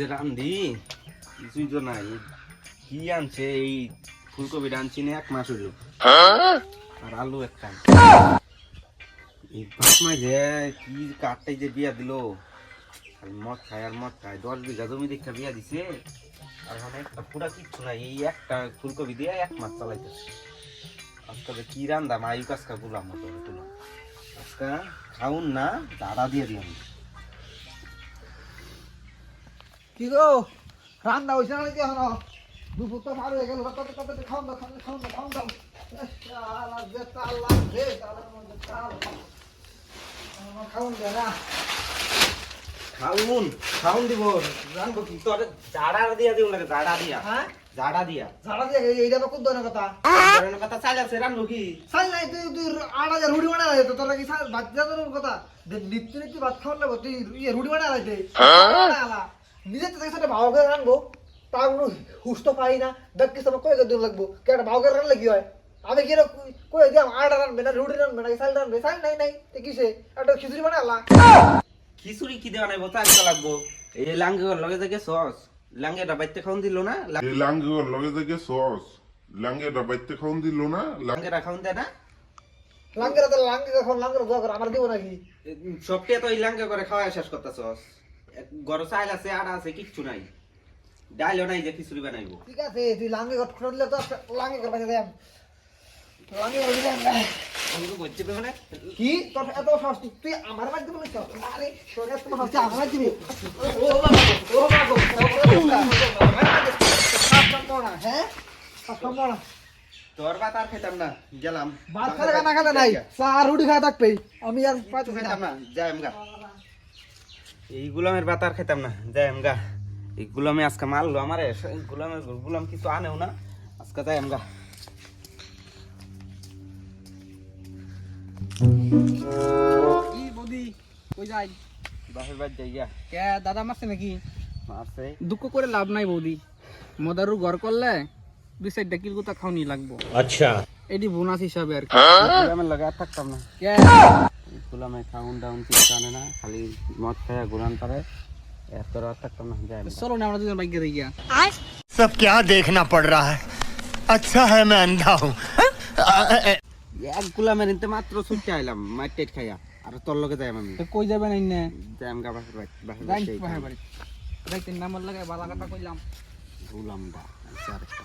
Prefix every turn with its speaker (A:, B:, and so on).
A: যে রান্ধি, কিছুই তো নাই। কি আনছে এই ফুলকপি আনছি না, এক মাস হইল। আর আলু একটা এই বাপ মা যে, কি কাঠটাই যে বিয়া দিল। খালি মদ খায়, আর মদ খায়। দশ বিঘা জমি দেখে বিয়া দিছে। আর মানে একটা পুরা কিচ্ছু নাই। এই একটা ফুলকপি দিয়ে এক মাস চালাইতেছে। আজকে কি রান্দা মায়ু কাজকা গুলাম মতো গুলাম আজকে খাউন না, দাদা দিয়ে দিলাম।
B: কি গো? রান্না হয়েছে না নাকি এখনও? দুপুর তো পার হয়ে গেল। কত কত খাওন দাও খাওন দাও খাওন দাও খাওন দাও আল্লাহ যে আল্লাহ যে আল্লাহ চাল। খাওন দে না
A: খাউন খাউন দিব রানবো কি? তোর জাড়া দিয়া দিও লাগে জাড়া দিয়া?
B: হ্যাঁ?
A: জাড়া দিয়া।
B: ঝাড়া দিয়ে এইটা বা কোন ধরনের কথা।
A: ধরেন কথা চাল আছে রানবো কি?
B: সাল নাই তুই তুই আট হাজার রুটি বানা লাগে তোরা কি কথা। নিত্য নিত্য ভাত খাওয়ার লাগবো তুই ইয়ে রুটি বানা লাগে নিজের থেকে সাথে ভাও করে রানবো তা কোনো হুস্ত পাই না। দেখ কি সময় কয়ে দিন লাগবো। কেন ভাও করে রানলে কি হয়। আমি কি কয়ে দিলাম আট রানবে না রুটি রানবে না সাল রানবে সাল নাই নাই। তো কিসে? একটা খিচুড়ি বানালা
A: খিচুড়ি কি দেওয়া নাই তো লাগবো। এই লাঙ্গে লগে থেকে সস। লাঙ্গেটা বাইতে খাউন দিল না?
C: এই লাঙ্গের লগে থেকে সস। লাঙ্গেটা বাইতে খাওন দিল না?
A: লাঙ্গেটা খাউন দেয় না?
B: লাঙ্গেরা তো লাঙ্গে কখন লাঙ্গের দোয়া করে আমার দিব নাকি?
A: সবটা তো এই লাঙ্গে করে খাওয়া শেষ করতে সস গরম চাল আছে আটা আছে কিচ্ছু নাই। ডাইলও নাই যে খিচুড়ি বানাইবো।
B: ঠিক আছে তুই লাঙ্গে ঘট খুঁড়লে তো লাঙ্গে করে পাঠিয়ে দেন লাঙ্গে করে দিলাম
A: আমি তো বলছি তো মানে
B: কি? তোর এত সাহস তুই- তুই আমার বাড়ি দিবি না আরে তোর এত সাহস তুই আমার বাড়ি দিবি? ও বাবা ও বাবা হ্যাঁ সম্ভব না
A: তোর ভাত আর খেতাম না গেলাম।
B: ভাত খালে খানা খাতে নাই চা আর রুটি খাওয়া থাকবে আমি আর পাইতে
A: খেতাম না যাই আমগা এই গুলামের বাতার খেতাম না যাই আমগা এই গুলামে আজকে মারলো আমার গুলামের গুলাম কিছু আনেও না আজকে যাই
D: কি কই যাই? দাদা নাকি? দুঃখ করে লাভ নাই বৌদি। মদারু ঘর করলে দুই সাইডটা কিল খাওনি লাগবো।
E: আচ্ছা।
D: এটি বোনাস হিসাবে আর কি।
A: হ্যাঁ? আমার লাগা থাকতাম না। এই গুলামে খাউন ডাউন কিছু আনে না খালি মদ খায় গুলান পারে এত আর থাকতাম না যাই আমগা।
D: চলো না আমরা দুজন বাইকে দিয়ে গিয়া
E: सब क्या देखना पड़ रहा है अच्छा है मैं अंधा हूँ
A: এক গুলামের নিতে মাত্র ছুটতে আইলাম মাইট টাইট খাইয়া আর তোর লগে যাই আমি
D: তো কই যাবেন আইনে
A: যাই আমগা বাপের বাড়ি বাপের
D: যাই
A: বাড়ি
D: বাহির বাড়ি যাই তিন নাম্বার লাগে বালা কথা কইলাম
A: গুলাম দা আচ্ছা আরেকটা